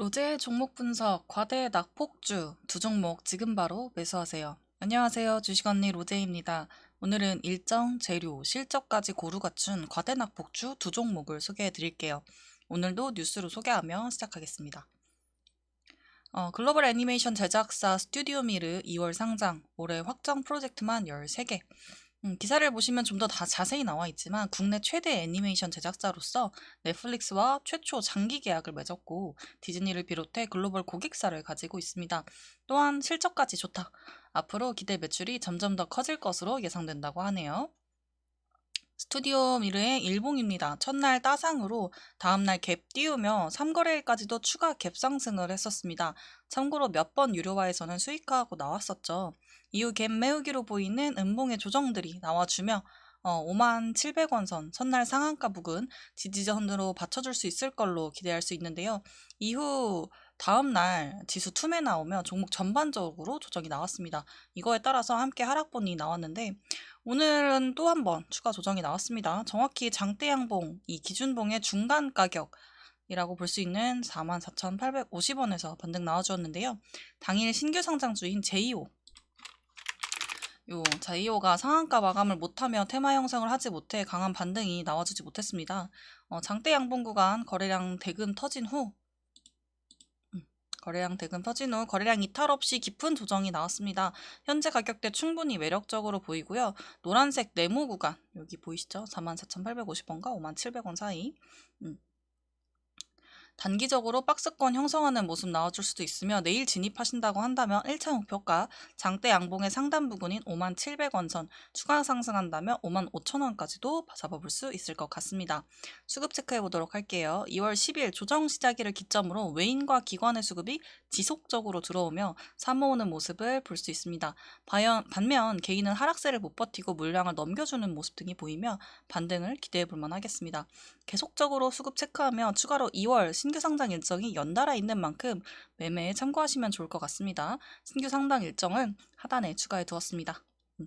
로제의 종목 분석, 과대 낙폭주 두 종목 지금 바로 매수하세요. 안녕하세요. 주식 언니 로제입니다. 오늘은 일정, 재료, 실적까지 고루 갖춘 과대 낙폭주 두 종목을 소개해 드릴게요. 오늘도 뉴스로 소개하며 시작하겠습니다. 어, 글로벌 애니메이션 제작사 스튜디오 미르 2월 상장, 올해 확정 프로젝트만 13개. 음, 기사를 보시면 좀더다 자세히 나와 있지만 국내 최대 애니메이션 제작자로서 넷플릭스와 최초 장기 계약을 맺었고 디즈니를 비롯해 글로벌 고객사를 가지고 있습니다. 또한 실적까지 좋다. 앞으로 기대 매출이 점점 더 커질 것으로 예상된다고 하네요. 스튜디오 미르의 일봉입니다. 첫날 따상으로 다음날 갭 띄우며 3거래일까지도 추가 갭 상승을 했었습니다. 참고로 몇 번 유료화에서는 수익화하고 나왔었죠. 이후 갭 메우기로 보이는 음봉의 조정들이 나와주며 어, 5만 700원 선 첫날 상한가 부근 지지선으로 받쳐줄 수 있을 걸로 기대할 수 있는데요. 이후 다음 날 지수 투매 나오면 종목 전반적으로 조정이 나왔습니다. 이거에 따라서 함께 하락본이 나왔는데 오늘은 또 한 번 추가 조정이 나왔습니다. 정확히 장대 양봉, 이 기준봉의 중간 가격 이라고 볼 수 있는 44,850원에서 반등 나와주었는데요. 당일 신규 상장주인 제이오 요 자이오가 상한가 마감을 못하며 테마 형성을 하지 못해 강한 반등이 나와주지 못했습니다. 어, 장대 양봉 구간 거래량 대금 터진 후 음, 거래량 대금 터진 후 거래량 이탈 없이 깊은 조정이 나왔습니다. 현재 가격대 충분히 매력적으로 보이고요. 노란색 네모 구간 여기 보이시죠? 44,850원과 57,700원 사이 음. 단기적으로 박스권 형성하는 모습 나와줄 수도 있으며 내일 진입하신다고 한다면 1차 목표가 장대 양봉의 상단 부근인 5만 700원 선 추가 상승한다면 5만 5천 원까지도 잡아볼 수 있을 것 같습니다. 수급 체크해 보도록 할게요. 2월 10일 조정 시작일을 기점으로 외인과 기관의 수급이 지속적으로 들어오며 사모으는 모습을 볼 수 있습니다. 반면 개인은 하락세를 못 버티고 물량을 넘겨주는 모습 등이 보이며 반등을 기대해 볼 만 하겠습니다. 계속적으로 수급 체크하며 추가로 2월 신 신규 상장 일정이 연달아 있는 만큼 매매에 참고하시면 좋을 것 같습니다. 신규 상장 일정은 하단에 추가해 두었습니다. 음.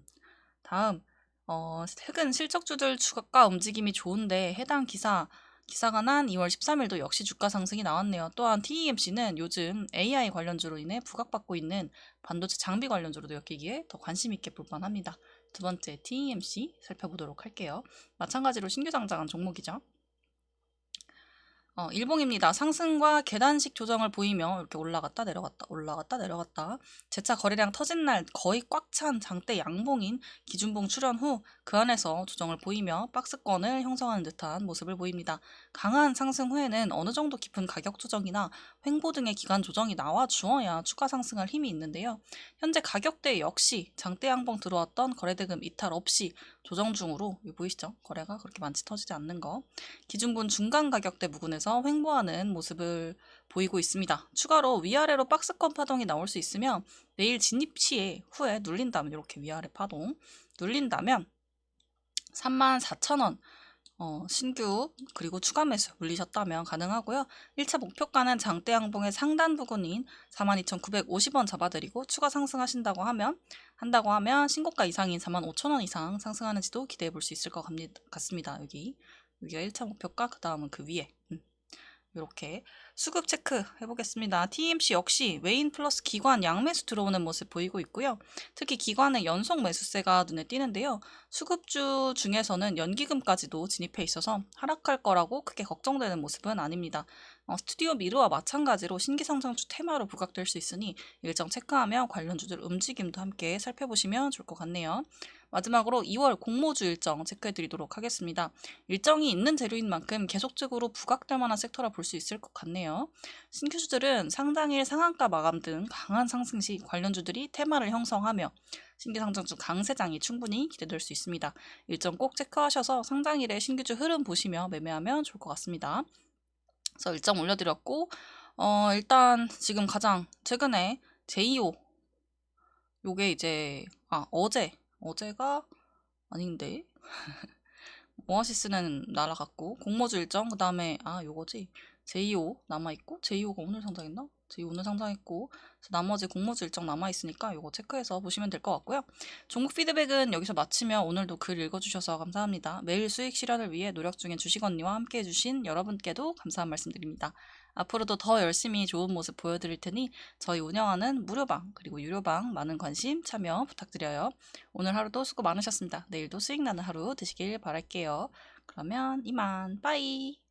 다음 어, 최근 실적주들 주가 움직임이 좋은데 해당 기사 기사가 난 2월 13일도 역시 주가 상승이 나왔네요. 또한 TEMC는 요즘 AI 관련주로 인해 부각받고 있는 반도체 장비 관련주로도 엮이기에 더 관심 있게 볼 만합니다. 두 번째 TEMC 살펴보도록 할게요. 마찬가지로 신규 상장한 종목이죠. 어, 일봉입니다. 상승과 계단식 조정을 보이며 이렇게 올라갔다 내려갔다 올라갔다 내려갔다 재차 거래량 터진 날 거의 꽉 찬 장대 양봉인 기준봉 출현 후 그 안에서 조정을 보이며 박스권을 형성하는 듯한 모습을 보입니다. 강한 상승 후에는 어느 정도 깊은 가격 조정이나 횡보 등의 기간 조정이 나와 주어야 추가 상승할 힘이 있는데요. 현재 가격대 역시 장대 양봉 들어왔던 거래대금 이탈 없이 조정 중으로 보이시죠? 거래가 그렇게 많지 터지지 않는 거. 기준분 중간 가격대 부근에서 횡보하는 모습을 보이고 있습니다. 추가로 위아래로 박스권 파동이 나올 수 있으며 내일 진입 시에 후에 눌린다면 이렇게 위아래 파동 눌린다면 34,000원 어, 신규 그리고 추가 매수 물리셨다면 가능하고요. 1차 목표가는 장대 양봉의 상단 부근인 42,950원 잡아드리고 추가 상승하신다고 하면 한다고 하면 신고가 이상인 45,000원 이상 상승하는지도 기대해 볼 수 있을 것 같습니다. 여기 여기가 1차 목표가 그 다음은 그 위에 음. 이렇게 수급 체크 해보겠습니다. TMC 역시 외인 플러스 기관 양매수 들어오는 모습 보이고 있고요. 특히 기관의 연속 매수세가 눈에 띄는데요. 수급주 중에서는 연기금까지도 진입해 있어서 하락할 거라고 크게 걱정되는 모습은 아닙니다. 어, 스튜디오 미르와 마찬가지로 신기 상장주 테마로 부각될 수 있으니 일정 체크하며 관련주들 움직임도 함께 살펴보시면 좋을 것 같네요. 마지막으로 2월 공모주 일정 체크해 드리도록 하겠습니다. 일정이 있는 재료인 만큼 계속적으로 부각될 만한 섹터라 볼 수 있을 것 같네요. 신규주들은 상당일 상한가 마감 등 강한 상승 시 관련주들이 테마를 형성하며 신규 상장주 강세장이 충분히 기대될 수 있습니다. 일정 꼭 체크하셔서 상장일의 신규주 흐름 보시며 매매하면 좋을 것 같습니다. 그래서 일정 올려드렸고 어, 일단 지금 가장 최근에 제2호 요게 이제 아 어제 어제가 아닌데? 오아시스는 날아갔고 공모주 일정 그 다음에 아 요거지? 제2호 남아있고 제2호가 오늘 상장했나? 제2호 오늘 상장했고 나머지 공모주 일정 남아있으니까 요거 체크해서 보시면 될 것 같고요. 종목 피드백은 여기서 마치며 오늘도 글 읽어주셔서 감사합니다. 매일 수익 실현을 위해 노력 중인 주식 언니와 함께 해주신 여러분께도 감사한 말씀 드립니다 앞으로도 더 열심히 좋은 모습 보여드릴 테니 저희 운영하는 무료방 그리고 유료방 많은 관심 참여 부탁드려요. 오늘 하루도 수고 많으셨습니다. 내일도 수익 나는 하루 되시길 바랄게요. 그러면 이만 빠이.